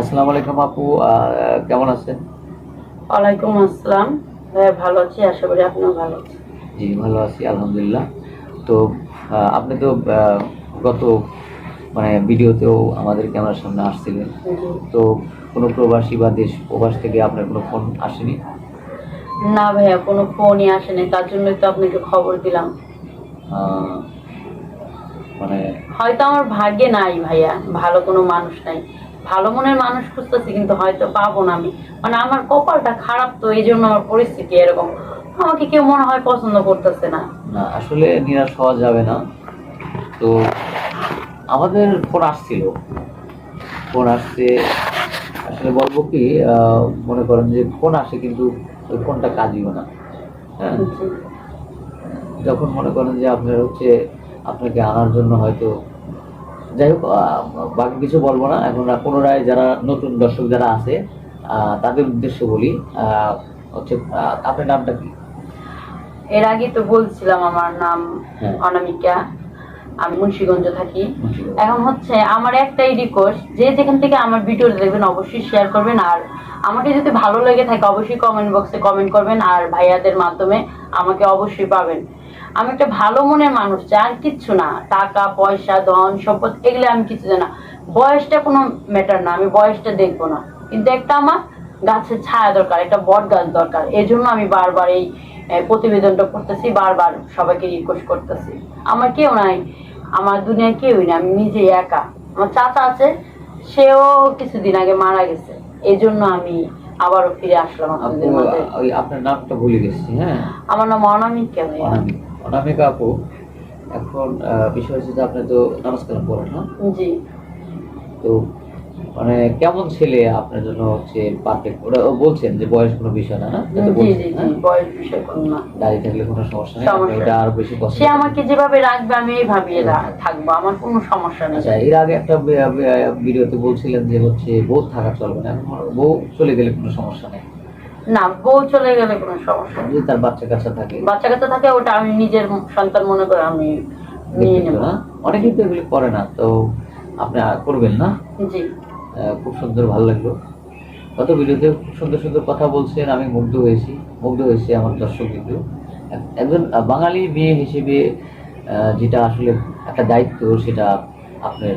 আসসালামু আলাইকুম আপু কেমন আছেন? ওয়ালাইকুম আসসালাম। ভাইয়া ভালো আছি আশা করি আপনিও ভালো আছেন। জি ভালো আছি আলহামদুলিল্লাহ। তো আপনি তো গত মানে ভিডিওতেও আমাদের ক্যামেরার সামনে আসছিলেন। তো কোনো প্রবাসী বা দেশ প্রবাস থেকে আপনার কোনো ফোন আসেনি? না ভাইয়া কোনো ফোনই আসেনি তার জন্যই তো আপনাকে খবর দিলাম। মানে হয়তো আমার ভাগ্যে নাই ভাইয়া ভালো কোনো মানুষ নাই। ভালো মনের মানুষ খুঁজতেছি কিন্তু হয়তো পাবো না আমি। মানে আমার কপালটা খারাপ তো এই জন্য আমার পরিস্থিতি এরকম। আমাকে কেউ মনে হয় পছন্দ করতেছে না। না আসলে নিরাশ হওয়া যাবে না। তো আমাদের ফোন আসছিল। ফোন আসছে আসলে বলব কি আহ, মনে করেন যে ফোন আসে কিন্তু ওই ফোনটা কাজইও না। হ্যাঁ? যখন মনে করেন যে আপনার হচ্ছে আপনাকে আনার জন্য হয়তো যাই হোক বাকি কিছু বলব না। এখন পুনরায় যারা নতুন দর্শক যারা আছে আহ, তাদের উদ্দেশ্য বলি আহ, হচ্ছে আপনার নামটা কি? এর আগে তো বলছিলাম আমার নাম হ্যাঁ। অনামিকা। আমি মুন্সিগঞ্জ থাকি। এখন হচ্ছে আমার একটাই রিকোয়েস্ট যে যেখান থেকে আমার ভিডিও দেখবেন অবশ্যই শেয়ার করবেন। আর আমাকে যদি ভালো লেগে থাকে অবশ্যই কমেন্ট বক্সে কমেন্ট করবেন আর ভাইয়াদের মাধ্যমে আমাকে অবশ্যই পাবেন। আমি একটা ভালো মনের মানুষ চাই আর কিচ্ছু না। টাকা পয়সা ধন সম্পদ এগুলো আমি কিছু জানি না। বয়সটা কোনো ম্যাটার না আমি বয়সটা দেখব না। কিন্তু একটা আমার গাছের ছায়া দরকার একটা বট গাছ দরকার। এই জন্য আমি বারবার এই প্রতিবেদনটা করতেছি বারবার সবাইকে রিকোয়েস্ট করতেছি। আমার কেউ নাই। আমার দুনিয়ায় কেউই না আমি নিজে একা। আমার চাচা আছে সেও কিছুদিন আগে মারা গেছে। এই জন্য আমি আবারও ফিরে আসলাম আপনাদের মাঝে। ওই আপনার নামটা ভুলে গেছি হ্যাঁ? আমার নাম অনামিক কেন অনামিকা আপু এখন বিষয় হচ্ছে যে আপনি তো নমস্কার করেন পড়েন না জি। তো মানে কেমন ছেলে আপনার জন্য হচ্ছে পারফেক্ট ওটা ও বলছেন যে বয়স কোনো বিষয় না না? বয়স বিষয় কোনো না। দাঁড়িয়ে থাকলে কোনো সমস্যা নেই এটা আরও বেশি পছন্দ সে আমাকে যেভাবে রাখবে আমি এইভাবেই রা- থাকব আমার কোনো সমস্যা নেই। আচ্ছা এর আগে একটা ভিডিওতে বলছিলেন যে হচ্ছে বউ থাকা চলবে না বউ চলে গেলে কোনো সমস্যা নেই? না বউ চলে গেলে কোনো সমস্যা নেই। যদি তার বাচ্চা কাচ্চা থাকে? বাচ্চা কাচ্চা থাকে ওটা আমি নিজের সন্তান মনে করে আমি নিয়ে নেব। অনেকেই তো এগুলি করে না তো আপনি করবেন না? জি। খুব সুন্দর, ভালো লাগল। গত ভিডিওতে খুব সুন্দর সুন্দর কথা বলছেন, আমি মুগ্ধ হয়েছি, মুগ্ধ হয়েছে আমার দর্শক কিন্তু। একজন বাঙালি মেয়ে হিসেবে যেটা আসলে একটা দায়িত্ব, সেটা আপনার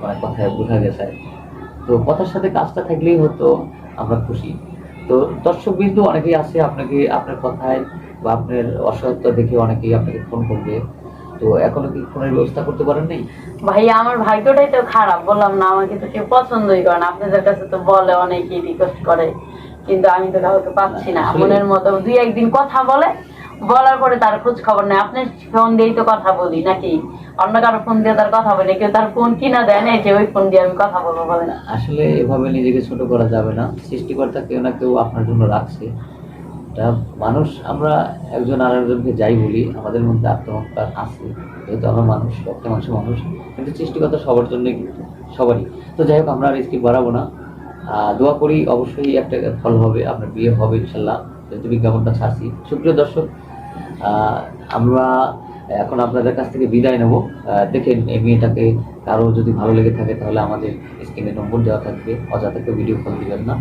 মানে কথায় বোঝা গেছে। তো কথার সাথে কাজটা থাকলেই হতো আমরা খুশি। তো দর্শক বিন্দু, অনেকেই আছে আপনাকে, আপনার কথায় বা আপনার অসহায়তা দেখে অনেকেই আপনাকে ফোন করবে। তো এখনও কি ফোনের ব্যবস্থা করতে পারেন নাই? ভাইয়া আমার ভাগ্যটাই তো খারাপ। বললাম না আমাকে তো কেউ পছন্দই করে না। আপনাদের কাছে তো বলে অনেকেই রিকোয়েস্ট করে কিন্তু আমি তো কাউকে পাচ্ছি না। মনের মতো দুই একদিন কথা বলে বলার পরে তার খোঁজ খবর নেই আপনি ফোন দিয়েই তো কথা বলি নাকি? অন্য কারও ফোন দিয়ে তার কথা বলি কেউ তার ফোন কিনা দেয় না যে ওই ফোন দিয়ে আমি কথা বলব বলেন আসলে এভাবে নিজেকে ছোট করা যাবে না। সৃষ্টিকর্তা কেউ না কেউ আপনার জন্য রাখছে। এটা মানুষ, আমরা একজন আর একজনকে যাই বলি, আমাদের মধ্যে আত্মহংকার আছে, যেহেতু আমরা মানুষ রক্ত মাংস মানুষ, কিন্তু সৃষ্টিকর্তা সবার জন্যই কিন্তু সবারই। তো যাই হোক, আমরা আর স্কিপ বাড়াবো না। দোয়া করি, অবশ্যই একটা ফল হবে, আপনার বিয়ে হবে, ইনশাল্লাহ, যেহেতু বিজ্ঞাপনটা ছাড়ছি। সুপ্রিয় দর্শক আমরা এখন আপনাদের কাছ থেকে বিদায় নেব। দেখেন, এই মেয়েটাকে কারও যদি ভালো লেগে থাকে, তাহলে আমাদের স্ক্রিনে নম্বর দেওয়া থাকবে, অযথা কেউ ভিডিও কল দিবেন না।